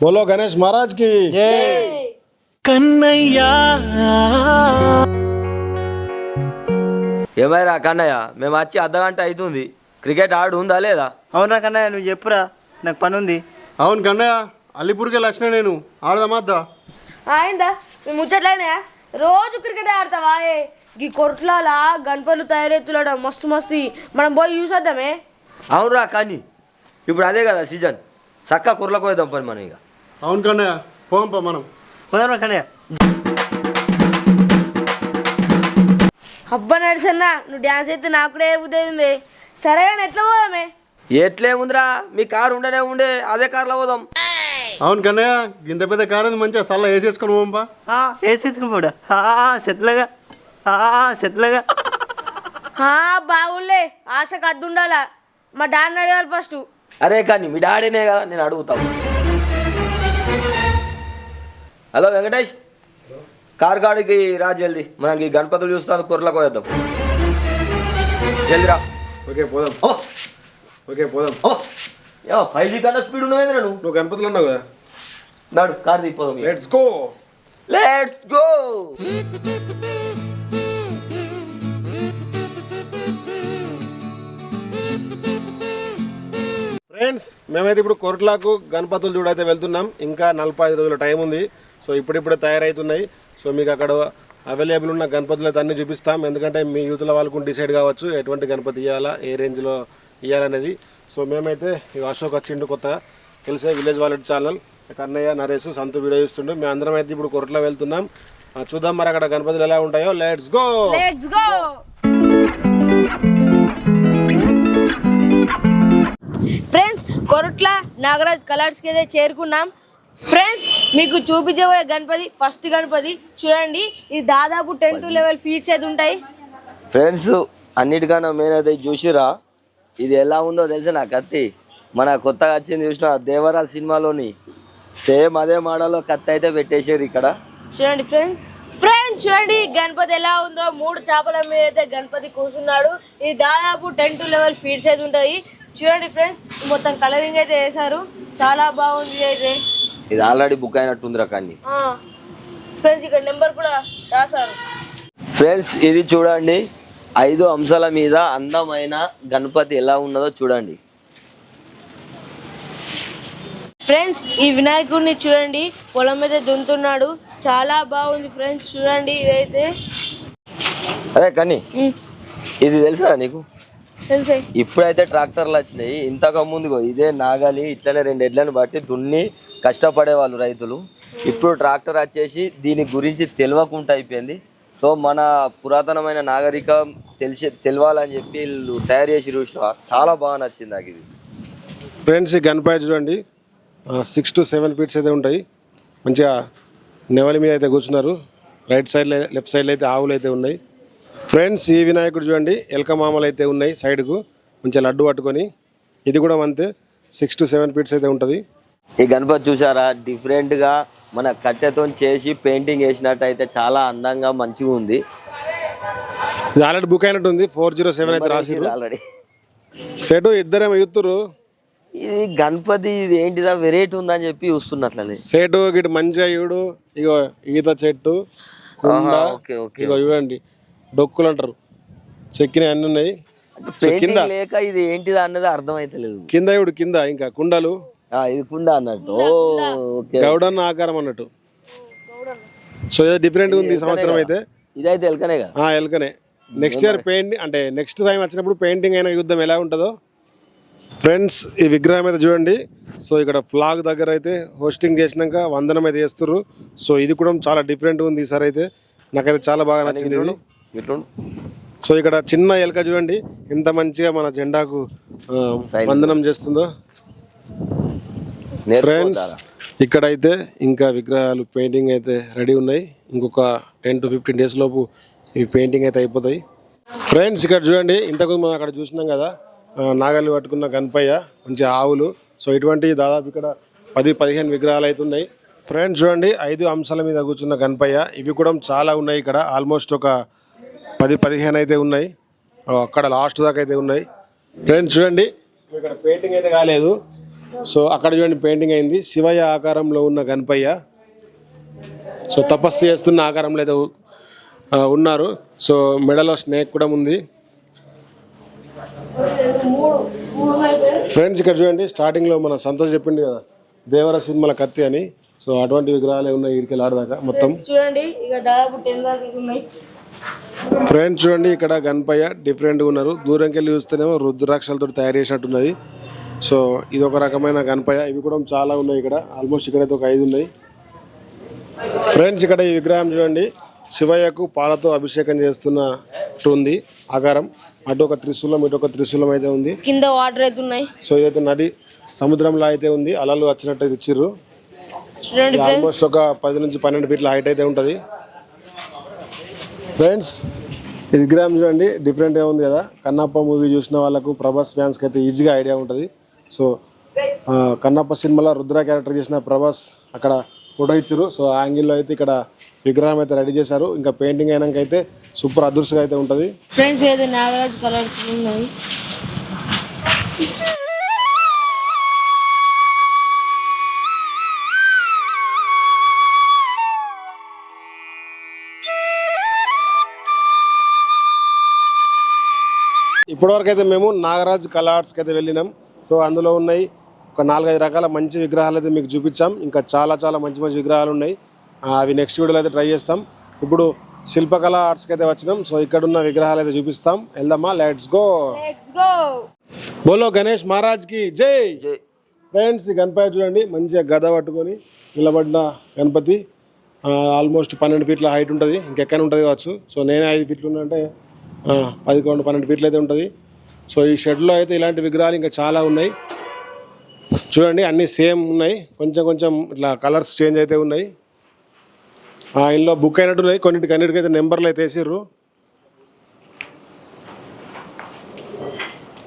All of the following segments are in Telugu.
బోలో గణేష్ మహారాజ్కి కన్నయ్యా ఏమైరా కన్నయ్య? మేము వచ్చి అర్ధగంట అవుతుంది. క్రికెట్ ఆడు ఉందా లేదా? అవునా కన్నయ్య నువ్వు చెప్పురా. నాకు పని ఉంది అవును కన్నయ్య అల్లిపూర్కి వెళ్ళి వచ్చిన నేను ఆడదామాద్దా ఆయిందా? మేము ముచ్చట్లేనే రోజు క్రికెట్ ఆడతావా? ఈ కొట్లాల గణపతులు తయారెత్తులడం? మస్తు మస్తు. మనం పోయి చూసేద్దామే. అవునురా కానీ. ఇప్పుడు అదే కదా సీజన్. చక్క కుర్లకు పోయిద్దాం పని మనం ఇక. అవును కన్నయ్య పోంప మనం. పోదాం కన్నయ్య. అబ్బా నడిసన్న నువ్వు డ్యాన్స్ అయితే నాకు కూడా ఏ బుద్ధి అయింది సరే కానీ ఎట్లా పోదామే? ఎట్లేముందిరా మీ కారు ఉండనే ఉండే అదే కార్లో పోదాం. అవును కన్నయ్య గింత పెద్ద కారు ఉంది మంచిగా సల్ల వేసేసుకొని పోంపా. వేసేసుకుని పోడా? సెట్లగా. సెట్లగా. ఆ, బాగులే ఆశకు అద్దు ఉండాలా మా డాన్ని అడగాలి ఫస్ట్ అరే కానీ మీ డాడీనే కదా నేను అడుగుతాను హలో వెంకటేష్. కార్ గాడికి రా జల్దీ. మనకి గణపతులు చూస్తాను కుర్రకు పోయేద్దాం. జల్దీ రా ఓకే పోదాం. ఓకే పోదాం. యో ఫైవ్ జీ కన్నా స్పీడ్ ఉన్నవేంద్రా నువ్వు? నువ్వు గణపతులు ఉన్నావు కదా? నాడు car దిగిపోదాం let's go let's go friends మేమైతే ఇప్పుడు కొరట్లాకు గణపతులు చూడైతే వెళ్తున్నాం. ఇంకా నలభై ఐదు రోజుల టైం ఉంది. సో ఇప్పుడిప్పుడే తయారవుతున్నాయి సో మీకు అక్కడ అవైలబుల్ ఉన్న గణపతులు అయితే అన్ని చూపిస్తాం. ఎందుకంటే మీ యూత్ల వాళ్ళకు డిసైడ్ కావచ్చు ఎటువంటి గణపతి ఇవ్వాలా ఏ రేంజ్లో ఇవ్వాలనేది సో మేమైతే ఇక అశోక్ వచ్చిండు కొత్తగా తెలిసే విలేజ్ వాలెట్ ఛానల్. కన్నయ్య నరేష్ సంతు వీడియో ఇస్తుండు మేము అందరం అయితే ఇప్పుడు కొరట్లో వెళ్తున్నాం. చూద్దాం మరి అక్కడ గణపతులు ఎలా ఉంటాయో. Let's go friends Koratla Nagaraj కలర్స్కి అయితే చేరుకున్నాం. ఫ్రెండ్స్ మీకు చూపించబోయే గణపతి ఫస్ట్ గణపతి. చూడండి ఇది దాదాపు టెన్ టు లెవెల్ ఫీట్స్ అయితే ఉంటాయి. ఫ్రెండ్స్ అన్నిటికన్నా మెయిన్ అయితే ఇది చూసిరా? ఇది ఎలా ఉందో తెలుసా నా కత్తి? మన కొత్తగా వచ్చింది చూసిన దేవరా సినిమాలోని సేమ్ అదే మోడల్లో కత్తి అయితే పెట్టేసారు ఇక్కడ. చూడండి ఫ్రెండ్స్ ఫ్రెండ్స్ చూడండి గణపతి ఎలా ఉందో. మూడు చేపల మీద అయితే గణపతి కూర్చున్నాడు. ఇది దాదాపు టెన్ టు లెవెల్ ఫీట్స్ అయితే ఉంటుంది చూడండి ఫ్రెండ్స్ మొత్తం కలరింగ్ అయితే వేశారు. చాలా బాగుంది అయితే ఇది ఆల్రెడీ బుక్ అయినట్టుందిరా కానీ. ఫ్రెండ్స్ ఇక్కడ నెంబర్ కూడా రాశారు. ఫ్రెండ్స్ ఇది చూడండి. ఐదు అంశాల మీద అందమైన గణపతి ఎలా ఉన్నదో చూడండి. ఫ్రెండ్స్ ఈ వినాయకుడిని చూడండి. పొలం మీద దున్నుతున్నాడు. చాలా బాగుంది ఫ్రెండ్స్ చూడండి ఇదైతే. అదే కానీ ఇది తెలుసా నీకు? తెలుసే. ఇప్పుడైతే ట్రాక్టర్లు వచ్చినాయి. ఇంతకు ముందు ఇదే నాగలి ఇట్లనే రెండు ఎడ్లను బట్టి దున్ని కష్టపడే వాళ్ళు రైతులు. ఇప్పుడు ట్రాక్టర్ వచ్చేసి దీని గురించి తెలియకుండా అయిపోయింది. సో మన పురాతనమైన నాగరికం తెలిసి తెలియాలని చెప్పి వీళ్ళు తయారు చేసి చూసిన చాలా బాగా నచ్చింది నాకు ఇది. ఫ్రెండ్స్ ఈ గణపతి చూడండి. సిక్స్ టు సెవెన్ ఫీట్స్ అయితే ఉంటాయి. మంచిగా నెవలి మీద అయితే కూర్చున్నారు. రైట్ సైడ్లో లెఫ్ట్ సైడ్లో అయితే ఆవులు అయితే ఉన్నాయి. ఫ్రెండ్స్ ఈ వినాయకుడు చూడండి. ఎలక మామలు అయితే ఉన్నాయి సైడ్కు మంచిగా లడ్డు పట్టుకొని. ఇది కూడా అంతే సిక్స్ టు సెవెన్ ఫీట్స్ అయితే ఉంటుంది. ఈ గణపతి చూసారా డిఫరెంట్గా మన కట్టెతో చేసి పెయింటింగ్ వేసినట్టు అయితే చాలా అందంగా మంచిగా ఉంది. ఇది ఆల్రెడీ బుక్ అయినట్టు ఉంది ఫోర్ జీరో సెవెన్ అయితే రాసిరు ఆల్రెడీ సెట్ ఇద్దరేమో ఎత్తురు ఇది గణపతి ఇది ఏంటిదా? వెరైటీ ఉందని చెప్పి చూస్తున్నట్లనే. సేటు గిటు మంచిగా ఇవిడు. ఇగో ఈత చెట్టు కుండ ఓకే ఓకే ఇగో చూడండి డొక్కులు అంటారు. చెక్కినవి అన్నీ ఉన్నాయి. సో కింద పెయింటింగ్ లేక ఇది ఏంటిదా అన్నది అర్థమైతలేదు. కింద ఇవిడు కింద ఇంకా కుండలు. ఇది కుండ అన్నట్టు. ఓకే. గౌడన్న ఆకారం అన్నట్టు. సో ఇది డిఫరెంట్ ఉంది ఈ సంవత్సరం అయితే. ఇదైతే ఎలకనే కదా. ఆ ఎలుకనే నెక్స్ట్ ఇయర్ పెయింటింగ్ అంటే నెక్స్ట్ టైం వచ్చినప్పుడు పెయింటింగ్ అయిన యుద్ధం ఎలా ఉంటుందో. ఫ్రెండ్స్ ఈ విగ్రహం అయితే చూడండి. సో ఇక్కడ ఫ్లాగ్ దగ్గర అయితే హోస్టింగ్ చేసినాక వందనం అయితే చేస్తుర్రు. సో ఇది కూడా చాలా డిఫరెంట్ ఉంది ఈసారి అయితే. నాకైతే చాలా బాగా నచ్చింది ఇది. ఇట్లుండు. సో ఇక్కడ చిన్న ఎలుక చూడండి. ఎంత మంచిగా మన జెండాకు ఆ, వందనం చేస్తుందో. ఫ్రెండ్స్ ఇక్కడైతే ఇంకా విగ్రహాలు పెయింటింగ్ అయితే రెడీ ఉన్నాయి. ఇంకొక టెన్ టు ఫిఫ్టీన్ డేస్ లోపు ఈ పెయింటింగ్ అయితే అయిపోతాయి. ఫ్రెండ్స్ ఇక్కడ చూడండి ఇంతకు మనం అక్కడ చూసినాం కదా నాగలి పట్టుకున్న గణపయ్య మంచి ఆవులు. సో ఇటువంటి దాదాపు ఇక్కడ పది పదిహేను విగ్రహాలు అయితే ఉన్నాయి. ఫ్రెండ్స్ చూడండి ఐదు అంశాల మీద కూర్చున్న గణపయ్య. ఇవి కూడా చాలా ఉన్నాయి ఇక్కడ. ఆల్మోస్ట్ ఒక పది పదిహేను అయితే ఉన్నాయి. అక్కడ లాస్ట్ దాకా అయితే ఉన్నాయి. ఫ్రెండ్స్ చూడండి ఇక్కడ పెయింటింగ్ అయితే కాలేదు. సో అక్కడ చూడండి పెయింటింగ్ అయింది. శివయ్య ఆకారంలో ఉన్న గణపయ్య. సో తపస్సు చేస్తున్న ఆకారంలో అయితే ఉన్నారు. సో మెడలో స్నేక్ కూడా ఉంది. ఫ్రెండ్స్ ఇక్కడ చూడండి స్టార్టింగ్లో మన సంతోష్ చెప్పింది కదా దేవర సినిమాల కత్తి అని. సో అటువంటి విగ్రహాలే ఉన్నాయి ఇడికి ఆడదాకా మొత్తం చూడండి ఇక దాదాపు టెన్ దాకా ఉన్నాయి. ఫ్రెండ్స్ చూడండి ఇక్కడ గణపయ్య డిఫరెంట్గా ఉన్నారు. దూరంకి వెళ్ళి చూస్తేనేమో రుద్రాక్షలతో తయారు చేసినట్టున్నది. సో ఇది ఒక రకమైన గణపయ్య. ఇవి కూడా చాలా ఉన్నాయి ఇక్కడ. ఆల్మోస్ట్ ఇక్కడైతే ఒక ఐదు ఉన్నాయి. ఫ్రెండ్స్ ఇక్కడ ఈ విగ్రహం చూడండి. శివయ్యకు పాలతో అభిషేకం చేస్తున్నట్టు ఉంది ఆకారం. అటు ఒక త్రిశూలం ఇటు ఒక త్రిశూలం అయితే ఉంది. కింద వాటర్ అయితే ఉన్నాయి. సో ఇదైతే నది సముద్రంలో అయితే ఉంది. అలలు వచ్చినట్టు అయితే ఇచ్చిర్రు. ఆల్మోస్ట్ ఒక పది నుంచి పన్నెండు ఫీట్ల హైట్ అయితే ఉంటుంది. ఫ్రెండ్స్ ఈ విగ్రహం చూడండి. డిఫరెంట్గా ఉంది కదా. కన్నప్ప మూవీ చూసిన వాళ్ళకు ప్రభాస్ ఫ్యాన్స్కి అయితే ఈజీగా ఐడియా ఉంటుంది. సో కన్నప్ప సినిమాలో రుద్ర క్యారెక్టర్ చేసిన ప్రభాస్ అక్కడ ఫోటో ఇచ్చారు. సో ఆ యాంగిల్లో అయితే ఇక్కడ విగ్రహం అయితే రెడీ చేశారు. ఇంకా పెయింటింగ్ అయినాక అయితే సూపర్ అదృష్టంగా అయితే ఉంటుంది. ఫ్రెండ్స్ ఏదో నాగరాజ్ కలర్స్ ఉన్నాయి. ఇప్పటివరకు అయితే మేము నాగరాజ్ కళా ఆర్ట్స్కి అయితే వెళ్ళినాం. సో అందులో ఉన్నాయి ఒక నాలుగైదు రకాల మంచి విగ్రహాలు అయితే మీకు చూపించాం. ఇంకా చాలా చాలా మంచి మంచి విగ్రహాలు ఉన్నాయి. అవి నెక్స్ట్ వీడియోలో అయితే ట్రై చేస్తాం. ఇప్పుడు శిల్పకళ ఆర్ట్స్కి అయితే వచ్చినాం. సో ఇక్కడ ఉన్న విగ్రహాలు అయితే చూపిస్తాం. వెళ్దామా? లెట్స్ గో లెట్స్ గో బోలో గణేష్ మహారాజ్కి జై. జై. ఫ్రెండ్స్ ఈ గణపతి చూడండి. మంచిగా గద పట్టుకొని నిలబడిన గణపతి. ఆల్మోస్ట్ పన్నెండు ఫీట్ల హైట్ ఉంటుంది. ఇంకెక్కడ ఉంటుంది కావచ్చు. సో నేనే ఐదు ఫీట్లు ఉన్నా అంటే ఆ, పదకొండు పన్నెండు ఫీట్లు అయితే ఉంటుంది. సో ఈ షెడ్లో అయితే ఇలాంటి విగ్రహాలు ఇంకా చాలా ఉన్నాయి. చూడండి అన్నీ సేమ్ ఉన్నాయి. కొంచెం కొంచెం ఇట్లా కలర్స్ చేంజ్ అయితే ఉన్నాయి. ఆ, ఇందులో బుక్ అయినట్టు ఉన్నాయి. కొన్నిటికి అన్నిటికైతే నెంబర్లు అయితే వేసిర్రు.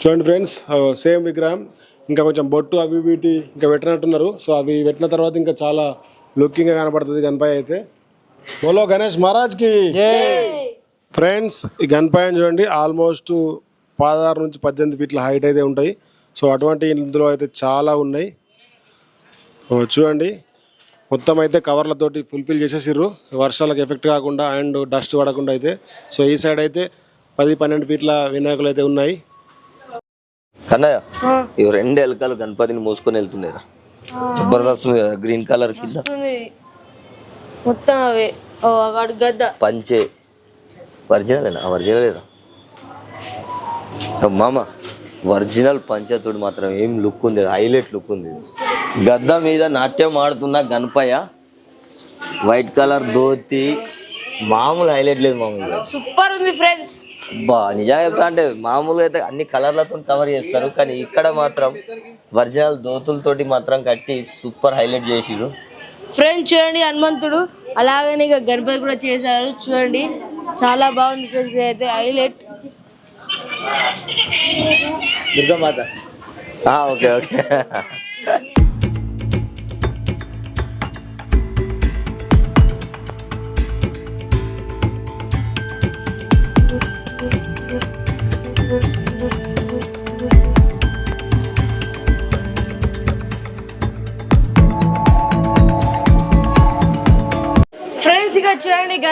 చూడండి ఫ్రెండ్స్ సేమ్ విగ్రహం. ఇంకా కొంచెం బొట్టు అవి వీటి ఇంకా పెట్టినట్టున్నారు. సో అవి పెట్టిన తర్వాత ఇంకా చాలా లుకింగ్గా కనపడుతుంది గణపయ్య అయితే. బోలో గణేష్ మహారాజ్కి. ఫ్రెండ్స్ ఈ గణపయ్యని చూడండి ఆల్మోస్ట్ పదహారు నుంచి పద్దెనిమిది ఫీట్ల హైట్ అయితే ఉంటాయి. సో అటువంటి ఇందులో అయితే చాలా ఉన్నాయి. చూడండి. మొత్తం అయితే కవర్లతోటి ఫుల్ఫిల్ చేసేసిర్రు. వర్షాలకు ఎఫెక్ట్ కాకుండా అండ్ డస్ట్ పడకుండా అయితే. సో ఈ సైడ్ అయితే పది పన్నెండు ఫీట్ల వినాయకులు అయితే ఉన్నాయి. కన్నయ్య ఇవి రెండు ఎలకలు గణపతిని మోసుకొని వెళ్తున్నాయి జబర్దస్త్ ఉంది కదా గ్రీన్ కలర్ కింద. మొత్తం అవే. గద్ద. పంచే. ఒరిజినల్ ఒరిజినలేనా? మామ ఒరిజినల్ పంచతోడు మాత్రం ఏం లుక్ ఉంది? హైలైట్ లుక్ ఉంది. గద్ద మీద నాట్యం ఆడుతున్న గణపయ్య వైట్ కలర్ ధోతి మామూలు హైలైట్ లేదు మామూలుగా సూపర్ ఉంది ఫ్రెండ్స్ బా నిజంగా చెప్తా అంటే మామూలుగా అయితే అన్ని కలర్లతో కవర్ చేస్తారు కానీ ఇక్కడ మాత్రం ఒరిజినల్ దోతులతోటి మాత్రం కట్టి సూపర్ హైలైట్ చేసిరు ఫ్రెండ్స్ చూడండి హనుమంతుడు అలాగనే ఇక గణపతి కూడా చేశారు. చూడండి చాలా బాగుంది ఫ్రెండ్స్ అయితే హైలైట్ ఆ, ఓకే ఓకే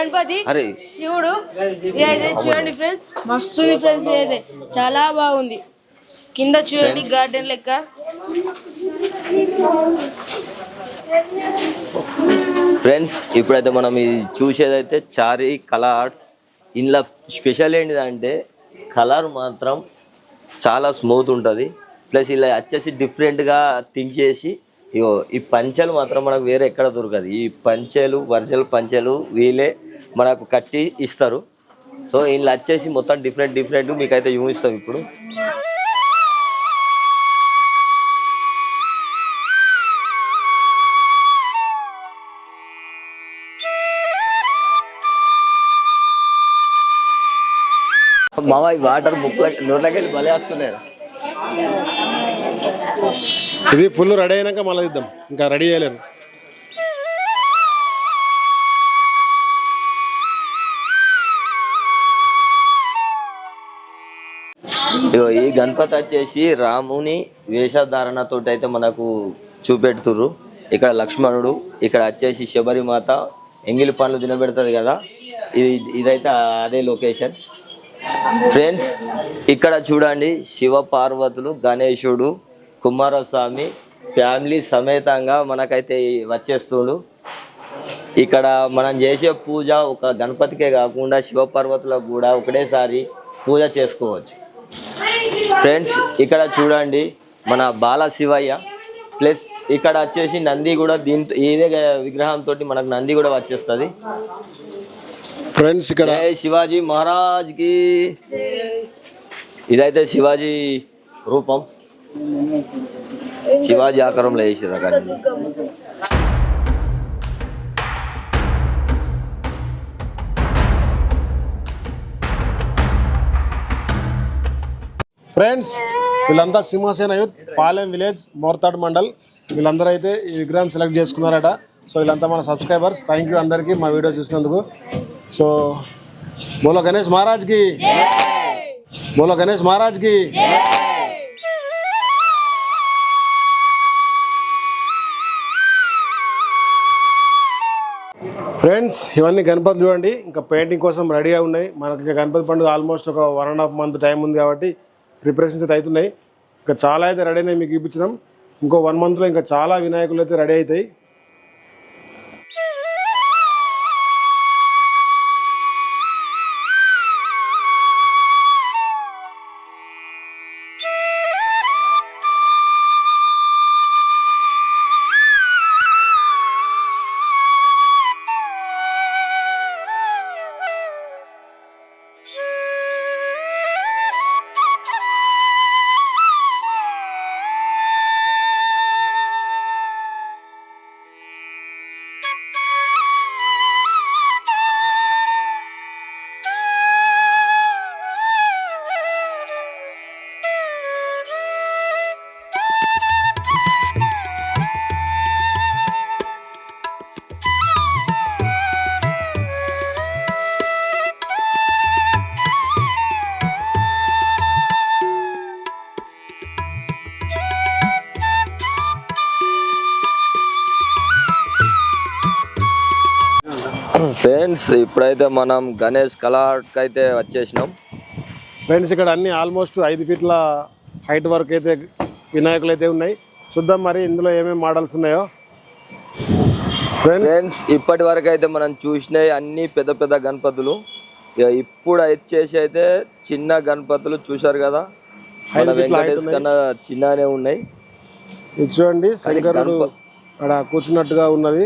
గణపతి అరే. శివుడు ఇదైతే చూడండి ఫ్రెండ్స్ మస్తు ఫ్రెండ్స్ ఇదైతే చాలా బాగుంది. కింద చూడండి గార్డెన్ లెక్క. ఫ్రెండ్స్ ఇప్పుడైతే మనం ఇది చూసేదైతే చారి కలర్ ఆర్ట్స్. ఇందులో స్పెషల్ ఏంటిదంటే కలర్ మాత్రం చాలా స్మూత్ ఉంటుంది. ప్లస్ ఇలా వచ్చేసి డిఫరెంట్గా థింక్ చేసి ఇగో ఈ పంచెలు మాత్రం మనకు వేరే ఎక్కడ దొరకదు. ఈ పంచెలు ఒరిజినల్ పంచెలు వీళ్ళే మనకు కట్టి ఇస్తారు. సో ఇందులో వచ్చేసి మొత్తం డిఫరెంట్ డిఫరెంట్ మీకైతే చూపిస్తాం ఇప్పుడు. మావా ఈ వాటర్ ముక్కుల నోట్లకి వెళ్ళి భలే వస్తున్నాయి. ఇది ఫుల్ రెడీ అయినాక మళ్ళీ ఇద్దాం. ఇంకా రెడీ చేయలేరు. ఇగో ఈ గణపతి వచ్చేసి రాముని వేషధారణతో అయితే మనకు చూపెడుతుర్రు. ఇక్కడ లక్ష్మణుడు ఇక్కడ వచ్చేసి శబరిమాత ఎంగిలి పండ్లు తినబెడుతుంది కదా. ఇది ఇదైతే అదే లొకేషన్. ఫ్రెండ్స్ ఇక్కడ చూడండి శివ పార్వతులు గణేశుడు కుమారస్వామి ఫ్యామిలీ సమేతంగా మనకైతే వచ్చేస్తుడు. ఇక్కడ మనం చేసే పూజ ఒక గణపతికే కాకుండా శివ పార్వతులకు కూడా ఒకటేసారి పూజ చేసుకోవచ్చు. ఫ్రెండ్స్ ఇక్కడ చూడండి మన బాల శివయ్య ప్లస్ ఇక్కడ వచ్చేసి నంది కూడా దీంతో ఇదే విగ్రహంతో మనకు నంది కూడా వచ్చేస్తుంది. ఫ్రెండ్స్ ఇక్కడ శివాజీ మహారాజ్కి. ఇదైతే శివాజీ రూపం. శివాజీ ఆకారంలో వేసిర్రు కానీ ఫ్రెండ్స్ వీళ్ళంతా సింహసేన యూత్ పాలెం విలేజ్ మోర్తాడ్ మండల్. వీళ్ళందరూ అయితే ఈ విగ్రహం సెలెక్ట్ చేసుకున్నారట. సో వీళ్ళంతా మన సబ్స్క్రైబర్స్ థ్యాంక్ యూ అందరికీ మా వీడియో చూసినందుకు. సో బోలో గణేష్ మహారాజ్కి. బోలో గణేష్ మహారాజ్కి. ఫ్రెండ్స్ ఇవన్నీ గణపతి చూడండి. ఇంకా పెయింటింగ్ కోసం రెడీగా ఉన్నాయి. మనకి గణపతి పండుగ ఆల్మోస్ట్ ఒక one and half month time ఉంది కాబట్టి ప్రిపరేషన్స్ అయితే అవుతున్నాయి. ఇంకా చాలా అయితే రెడీ అయినాయి మీకు చూపించినాం. ఇంకో వన్ మంత్లో ఇంకా చాలా వినాయకులు అయితే రెడీ అవుతాయి. ఫ్రెండ్స్ ఇప్పుడైతే మనం గణేష్ కళాకి అయితే వచ్చేసినాం. ఫ్రెండ్స్ ఇక్కడ అన్ని ఆల్మోస్ట్ ఐదు ఫీట్ల హైట్ వరకు అయితే వినాయకులు అయితే ఉన్నాయి. చూద్దాం మరి ఇందులో ఏమేమి మోడల్స్ ఉన్నాయో. ఫ్రెండ్స్ ఇప్పటి వరకు అయితే మనం చూసినవి అన్ని పెద్ద పెద్ద గణపతులు. ఇప్పుడు వచ్చేసి అయితే చిన్న గణపతులు చూశారు కదా? మన వెంకటేష్ కన్నా చిన్ననే ఉన్నాయి. చూడండి శంకరుడు అక్కడ కూర్చున్నట్టుగా ఉన్నది.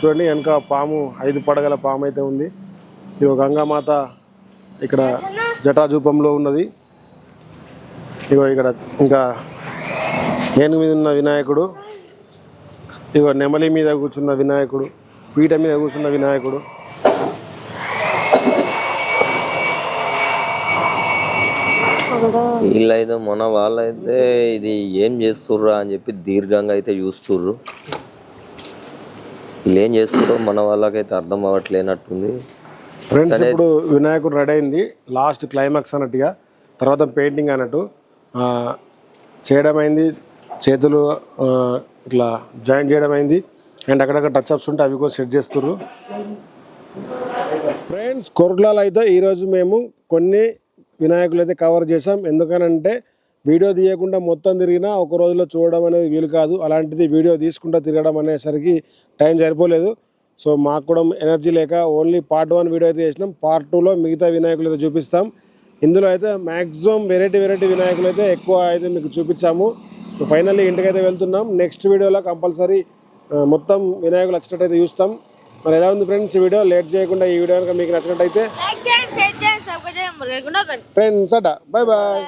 చూడండి వెనక పాము ఐదు పడగల పాము అయితే ఉంది. ఇగో గంగామాత ఇక్కడ జటాజూపంలో ఉన్నది. ఇగో ఇక్కడ ఇంకా ఏనుగు మీద ఉన్న వినాయకుడు. ఇగో నెమలి మీద కూర్చున్న వినాయకుడు పీట మీద కూర్చున్న వినాయకుడు. వీళ్ళైతే మన వాళ్ళైతే ఇది ఏం చేస్తుర్రా అని చెప్పి దీర్ఘంగా అయితే చూస్తుర్రు. వీళ్ళు ఏం చేస్తుర్రో మన వాళ్ళకైతే అర్థం అవ్వట్లేనట్టుంది. ఫ్రెండ్స్ ఇప్పుడు వినాయకుడు రెడీ అయింది. లాస్ట్ క్లైమాక్స్ అన్నట్టుగా. తర్వాత పెయింటింగ్ అన్నట్టు. చేయడం అయింది. చేతులు ఇట్లా జాయింట్ చేయడం అయింది. అండ్ అక్కడక్కడ టచ్ అప్స్ ఉంటే అవి కూడా సెట్ చేస్తుర్రు. ఫ్రెండ్స్ కొరట్లాలు అయితే ఈరోజు మేము కొన్ని వినాయకులు అయితే కవర్ చేసాం ఎందుకనంటే వీడియో తీయకుండా మొత్తం తిరిగినా ఒక రోజులో చూడడం అనేది వీలు కాదు. అలాంటిది వీడియో తీసుకుంటూ తిరగడం అనేసరికి టైం సరిపోలేదు. సో మాకు కూడా ఎనర్జీ లేక ఓన్లీ పార్ట్ వన్ వీడియో అయితే చేసినాం. పార్ట్ టూలో మిగతా వినాయకులు అయితే చూపిస్తాం. ఇందులో అయితే మ్యాక్సిమం వెరైటీ వెరైటీ వినాయకులు అయితే ఎక్కువ అయితే మీకు చూపించాము. ఫైనల్లీ ఇంటికైతే వెళ్తున్నాం. నెక్స్ట్ వీడియోలో కంపల్సరీ మొత్తం వినాయకులు వచ్చినట్టయితే చూస్తాం. మరి ఎలా ఉంది ఫ్రెండ్స్ ఈ వీడియో? లేట్ చేయకుండా ఈ వీడియో కనుక మీకు నచ్చినట్టయితే ఫ్రెండ్స్ అట. Bye bye.